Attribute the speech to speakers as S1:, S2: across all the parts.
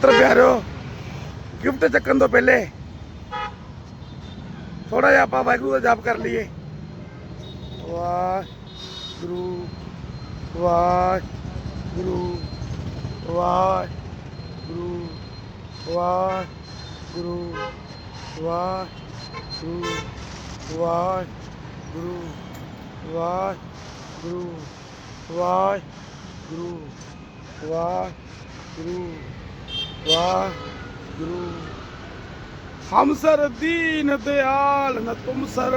S1: ਮਿੱਤਰ ਪਿਆਰਿਓ ਗਿਫਟ ਚੱਕਣ ਤੋਂ ਪਹਿਲੇ ਥੋੜਾ ਜਿਹਾ ਆਪਾਂ ਵਾਹਿਗੁਰੂ ਦਾ ਜਾਪ ਕਰ ਲਈਏ। ਵਾਹਿਗੁਰੂ ਵਾਹਿਗੁਰੂ ਵਾਹਿਗੁਰੂ ਵਾਹਿਗੁਰੂ ਵਾਹਿਗੁਰੂ ਵਾਹਿਗੁਰੂ ਵਾਹਿਗੁਰੂ ਵਾਹਿਗੁਰੂ ਵਾਹਿਗੁਰੂ ਵਾਹਿਗੁਰੂ। ਹਮ ਸਰ ਦੀਨ ਦਿਆਲ ਨ ਤੁਮ ਸਰ।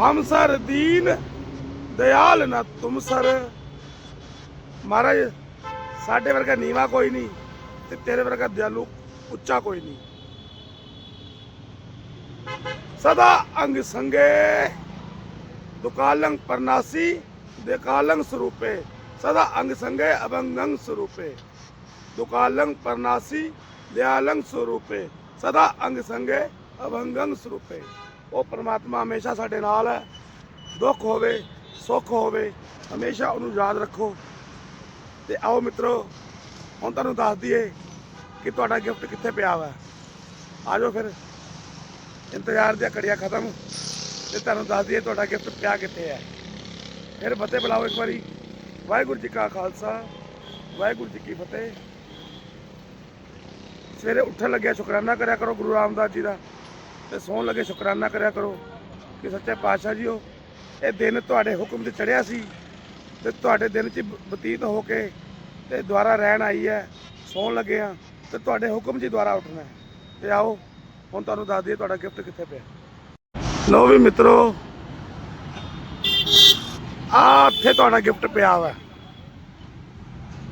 S1: ਹਮ ਸਰ ਦੀਨ ਦਿਆਲ ਨ ਤੁਮ ਸਰ। ਮਹਾਰਾਜ, ਸਾਡੇ ਵਰਗਾ ਨੀਵਾ ਕੋਈ ਨਹੀਂ ਤੇ ਤੇਰੇ ਵਰਗਾ ਦਿਆਲੂ ਉੱਚਾ ਕੋਈ ਨਹੀਂ। ਸਦਾ ਅੰਗ ਸੰਗੇ ਦੁਕਾਲੰ ਪਰਨਾਸੀ ਦੇਕਾਲੰ ਸਰੂਪੇ। ਸਦਾ ਅੰਗ ਸੰਗੇ ਅਭੰਗੰ ਸਰੂਪੇ ਦੁਕਾਲੰ ਪਰਨਾਸੀ ਦਿਆਲੰ ਸਰੂਪੇ ਸਦਾ ਅੰਗ ਸੰਗੇ ਅਭੰਗੰ ਸਰੂਪੇ ਉਹ ਪ੍ਰਮਾਤਮਾ ਹਮੇਸ਼ਾ ਸਾਡੇ ਨਾਲ ਹੈ ਦੁੱਖ ਹੋਵੇ ਸੁੱਖ ਹੋਵੇ ਹਮੇਸ਼ਾ ਉਹਨੂੰ ਯਾਦ ਰੱਖੋ ਤੇ ਆਓ ਮਿੱਤਰੋ ਹੁਣ ਤੁਹਾਨੂੰ ਦੱਸ ਦਈਏ ਕਿ ਤੁਹਾਡਾ ਗਿਫਟ ਕਿੱਥੇ ਪਿਆ ਵਾ ਆਜੋ ਫਿਰ ਇੰਤਜ਼ਾਰ ਦੀਆਂ ਘੜੀਆਂ ਖਤਮ ਤੇ ਤੁਹਾਨੂੰ ਦੱਸ ਦਈਏ ਤੁਹਾਡਾ ਗਿਫਟ ਪਿਆ ਕਿੱਥੇ ਹੈ ਫਿਰ ਫਤਿਹ ਬੁਲਾਓ ਇੱਕ ਵਾਰੀ ਵਾਹਿਗੁਰੂ ਜੀ ਕਾ ਖਾਲਸਾ, ਵਾਹਿਗੁਰੂ ਜੀ ਕੀ ਫਤਿਹ। ਸਵੇਰੇ ਉੱਠਣ ਲੱਗਿਆ, ਸ਼ੁਕਰਾਨਾ ਕਰਿਆ ਕਰੋ ਗੁਰੂ ਰਾਮਦਾਸ ਜੀ ਦਾ ਤੇ ਸੌਣ ਲੱਗੇ, ਸ਼ੁਕਰਾਨਾ ਕਰਿਆ ਕਰੋ ਕਿ ਸੱਚੇ ਪਾਤਸ਼ਾਹ ਜੀਓ, ਇਹ ਦਿਨ ਤੁਹਾਡੇ ਹੁਕਮ ਤੇ ਚੜਿਆ ਸੀ ਤੇ ਤੁਹਾਡੇ ਦਿਨ 'ਚ ਬਤੀਤ ਹੋ ਕੇ ਤੇ ਦੁਆਰਾ ਰਹਿਣ ਆਈ ਹੈ, ਸੌਣ ਲੱਗੇ ਆ ਤੇ ਤੁਹਾਡੇ ਹੁਕਮ 'ਚ ਹੀ ਦੁਆਰਾ ਉੱਠਣਾ ਹੈ। ਤੇ ਆਓ, ਹੁਣ ਤੁਹਾਨੂੰ ਦੱਸ ਦਈਏ ਤੁਹਾਡਾ ਗਿਫਟ ਕਿੱਥੇ ਪਿਆ। ਲਓ ਵੀ ਮਿੱਤਰੋ ਆ ਇੱਥੇ ਤੁਹਾਡਾ ਗਿਫਟ ਪਿਆ ਵਾ।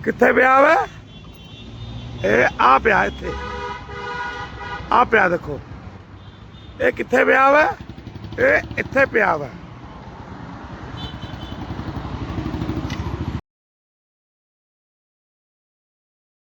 S1: ਕਿੱਥੇ ਪਿਆ ਵਾ? ਇਹ ਆ ਪਿਆ ਇੱਥੇ। ਆ ਪਿਆ ਦੇਖੋ। ਇਹ ਕਿੱਥੇ ਪਿਆ ਵਾ? ਇਹ ਇੱਥੇ ਪਿਆ ਵਾ।